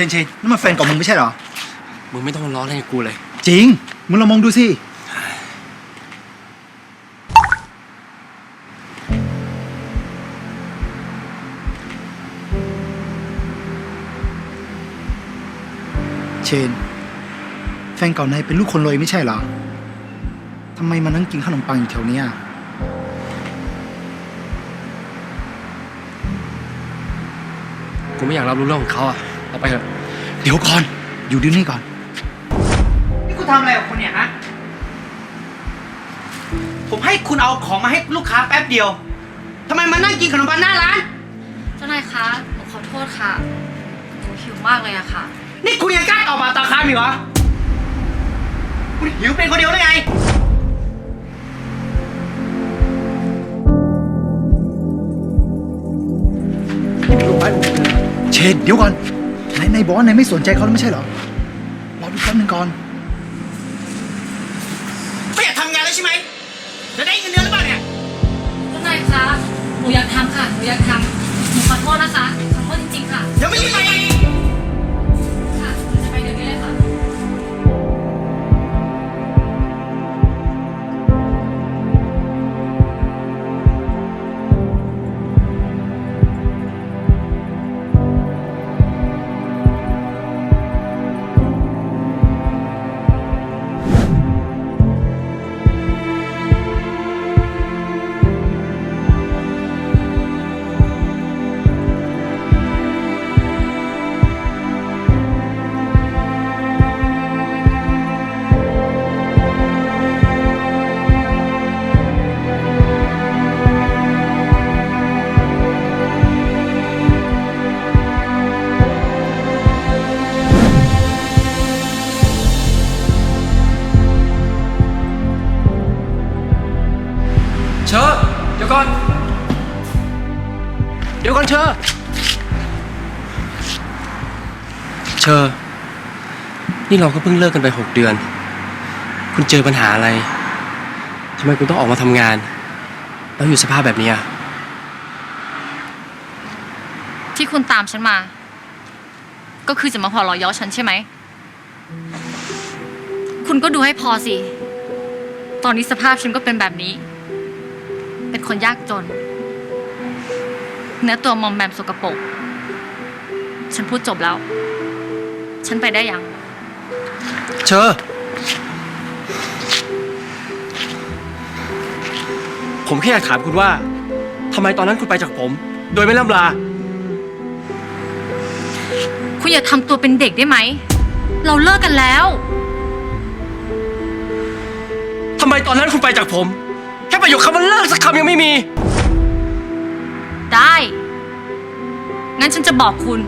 ชนเชนนั่นมันแฟนเก่ามึงไม่ใช่เหรอ มึงไม่ต้องมาล้อเล่นกับกูเลย จริง มึงลองมองดูสิ เชน แฟนเก่านายเป็นลูกคนรวยไม่ใช่เหรอ ทำไมมานั่งกินขนมปังอยู่แถวเนี้ยกูไม่อยากรับรู้เรื่องของเขาอะ เอาไปเถอะเดี๋ยวก่อน อยู่ดีนี่ก่อน นี่คุณทำอะไรกับคุณเนี่ยฮะ ผมให้คุณเอาของมาให้ลูกค้าแป๊บเดียว ทำไมมานั่งกินขนมปังหน้าร้าน เจ้านายคะหนูขอโทษค่ะหนูหิวมากเลยอะค่ะ นี่คุณยังกล้าออกมาตาคามอีกเหรอ คุณหิวเป็นคนเดียวได้ไง เชนเดี๋ยวก่อน นายนายบอกว่านายไม่สนใจเขาแล้วไม่ใช่เหรอรอดูแป๊บนึงก่อน ไม่อยากทำงานแล้วใช่ไหมจะได้เงินเดือนหรือเปล่าเนี่ย เจ้านายคะ หนูอยากทำค่ะ หนูอยากทำหนูขอโทษนะคะ ขอโทษจริงๆค่ะเดี๋ยวไม่ได้ไปค่ะ เดี๋ยวก่อนเชอเชอนี่เราก็เพิ่งเลิกกันไปหกเดือน คุณเจอปัญหาอะไรทำไมคุณต้องออกมาทำงาน แล้วอยู่สภาพแบบนี้อะที่คุณตามฉันมา ก็คือจะมาพอรอย้อฉันใช่ไหม คุณก็ดูให้พอสิ ตอนนี้สภาพฉันก็เป็นแบบนี้ เป็นคนยากจน เนื้อตัวมอมแมมสกปรกฉันพูดจบแล้ว ฉันไปได้ยัง เชอผมแค่อยากถามคุณว่าทำไมตอนนั้นคุณไปจากผม โดยไม่ล่ำลา คุณอย่าทำตัวเป็นเด็กได้ไหม เราเลิกกันแล้ว ทำไมตอนนั้นคุณไปจากผม แค่ประโยคคำว่าเลิกสักคำยังไม่มี ได้ งั้นฉันจะบอกคุณ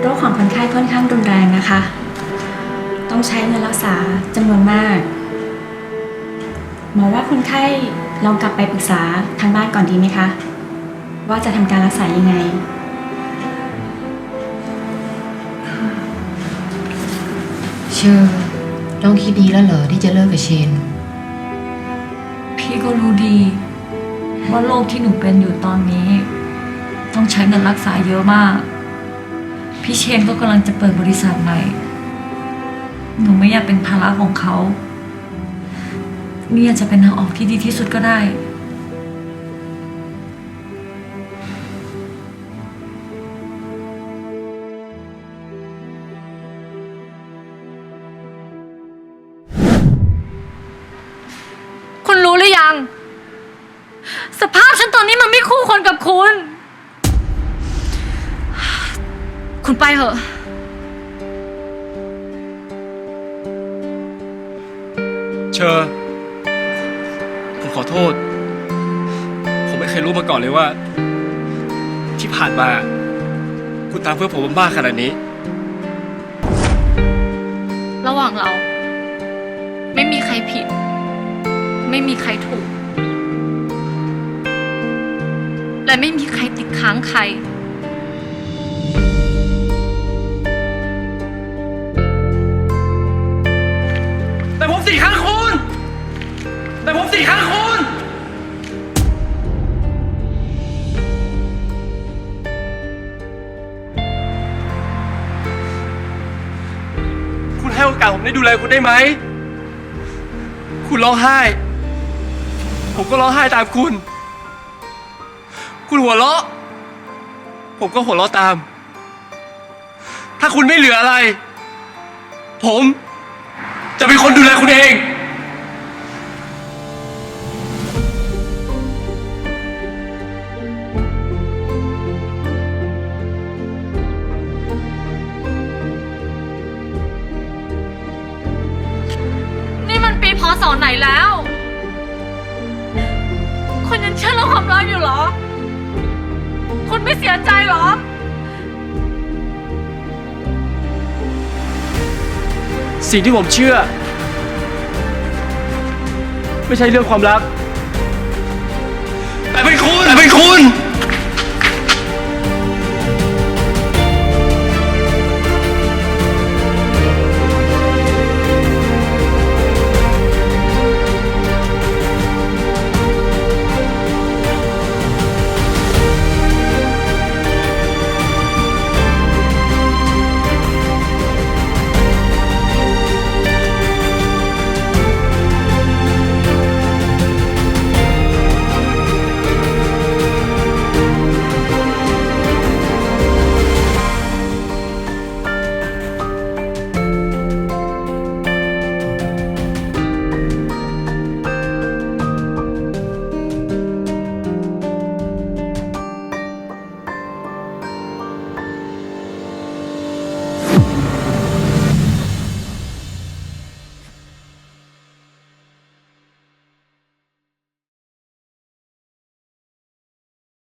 โรคของคนไข้ค่อนข้างรุนแรงนะคะ ต้องใช้เงินรักษาจำนวนมาก หมอว่าคนไข้ลองกลับไปปรึกษาทางบ้านก่อนดีไหมคะ ว่าจะทำการรักษายังไง เชอร์น้องคิดดีแล้วเหรอที่จะเลิกกับเชนพี่ ก็รู้ดี ว่าโรคที่หนูเป็นอยู่ตอนนี้ ต้องใช้เงินรักษาเยอะมาก พี่เชนก็กำลังจะเปิดบริษัทใหม่ หนูไม่อยากเป็นภาระของเขานี่อาจจะเป็นทางออกที่ดีที่สุดก็ได้ สภาพฉันตอนนี้มันไม่คู่ควรกับคุณ คุณไปเถอะ เชอร์ผมขอโทษ ผมไม่เคยรู้มาก่อนเลยว่า ที่ผ่านมา คุณตามเพื่อผมบ้าขนาดนี้ ระหว่างเรา ไม่มีใครผิด ไม่มีใครถูก และไม่มีใครติดค้างใคร แต่ผมสี่ครั้งคุณ แต่ผมสี่ครั้งคุณ คุณให้โอกาสผมได้ดูแลคุณได้ไหม คุณร้องไห้ ผมก็ร้องไห้ตามคุณ คุณหัวเราะ ผมก็หัวเราะตาม ถ้าคุณไม่เหลืออะไร ผมจะเป็นคนดูแลคุณเอง นี่มันปีพศไหนแล้วคุณยังเชื่อเรื่องความรักอยู่เหรอ ไม่เสียใจหรอ สิ่งที่ผมเชื่อ ไม่ใช่เรื่องความรัก แต่เป็นคุณแต่เป็นคุณ